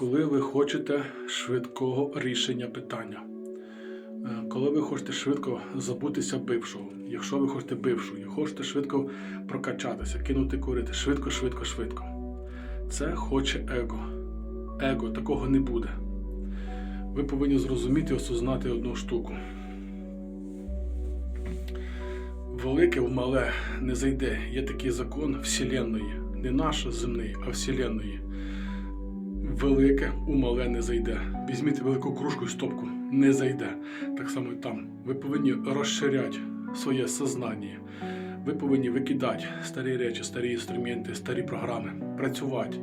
Коли ви хочете швидкого рішення питання, Е, коли ви хочете швидко забутися бившого, якщо ви хочете бившого, хочете швидко прокачатися, кинути курити, швидко, швидко, швидко. Це хоче его. Его такого не буде. Ви повинні зрозуміти і осознати одну штуку. Велике в мале не зайде. Є такий закон Вселенної. Не наш земний, а Вселенної. Велике у мале не зайде. Візьміть велику кружку і стопку, не зайде. Так само і там. Ви повинні розширяти своє сознання. Ви повинні викидати старі речі, старі інструменти, старі програми, працювати,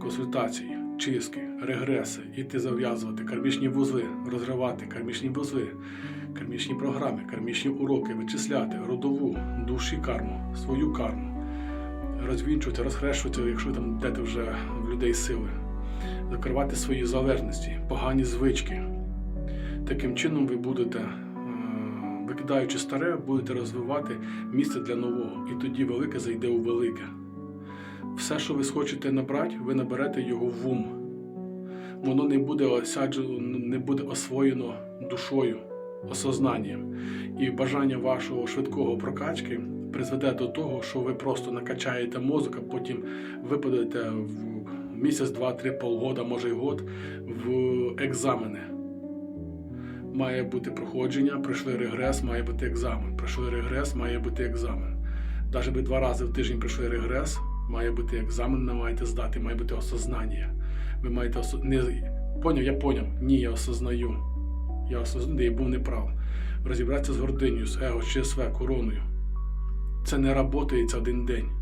консультації, чистки, регреси, іти зав'язувати, кармічні вузли, розривати кармічні вузли, кармічні програми, кармічні уроки, вичисляти, родову, душі карму, свою карму, розвінчувати, розхрещувати, якщо там дете вже в людей сили, закривати свої залежності, погані звички. Таким чином ви будете, е, викидаючи старе, будете розвивати місце для нового. І тоді велике зайде у велике. Все, що ви схочете набрати, ви наберете його в ум. Воно не буде осяджено, не буде освоєно душою, осознанням. І бажання вашого швидкого прокачки призведе до того, що ви просто накачаєте мозок, а потім випадете в місяць, два, три, полгода, може й год в екзамени. Має бути проходження, пройшли регрес, має бути екзамен. Пройшли регрес, має бути екзамен. Навіть ви два рази в тиждень пройшли регрес, має бути екзамен, не маєте здати, має бути осознання. Ви маєте осо... не... Поняв, я поняв. Ні, я осознаю. Я осознаю, я був неправ. Розібратися з гординею, з его, ЧСВ, короною. Це не работається один день.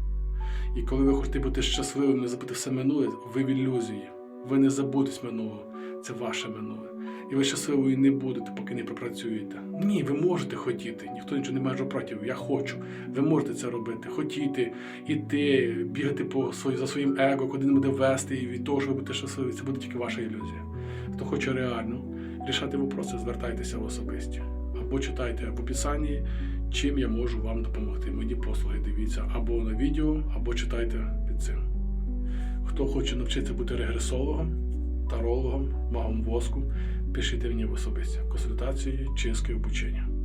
І коли ви хочете бути щасливим, не забути все минуле, ви в ілюзії. Ви не забудете минулого. Це ваше минуле. І ви щасливою не будете, поки не пропрацюєте. Ні, ви можете хотіти. Ніхто нічого не має проти. Я хочу. Ви можете це робити. Хотіти, іти, бігати по свої, за своїм его, куди не буде вести, і від того, що ви будете щасливі, це буде тільки ваша ілюзія. Хто хоче реально рішати вопроси, звертайтеся в особисті. Або читайте в описанні, чим я можу вам допомогти. Мої послуги дивіться або на відео, або читайте під цим. Хто хоче навчитися бути регресологом, тарологом, магом воску, пишіть мені в особисті консультації, чистки, обучення.